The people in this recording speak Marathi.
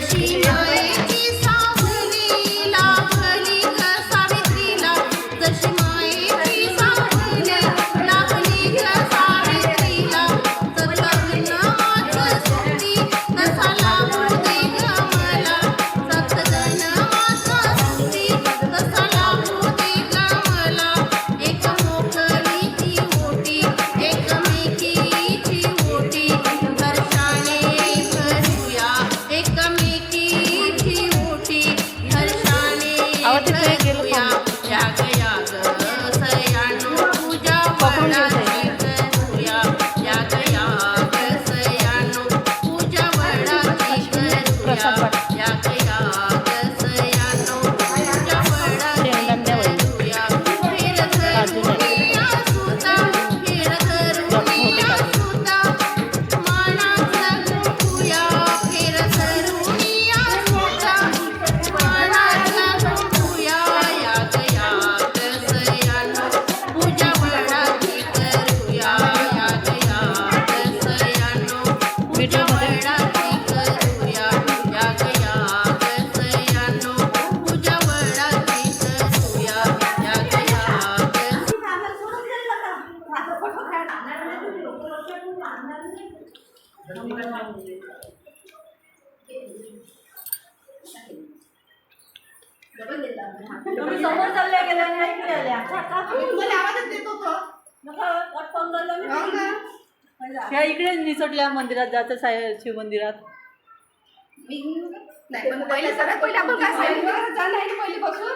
machine. तुम्ही समोर चालल्या गेल्या नाही इकडे आल्या तुम्हाला आवाजच देत होतो. नका वाट पाहून राहिलो मी. हो का? ह्या इकडे निसटल्या मंदिरात जायचं साय शिव मंदिरात नाही पण पहिले सगळ्यात पहिले आपण काय सांगितलं? झालं आहे ना पहिली बसून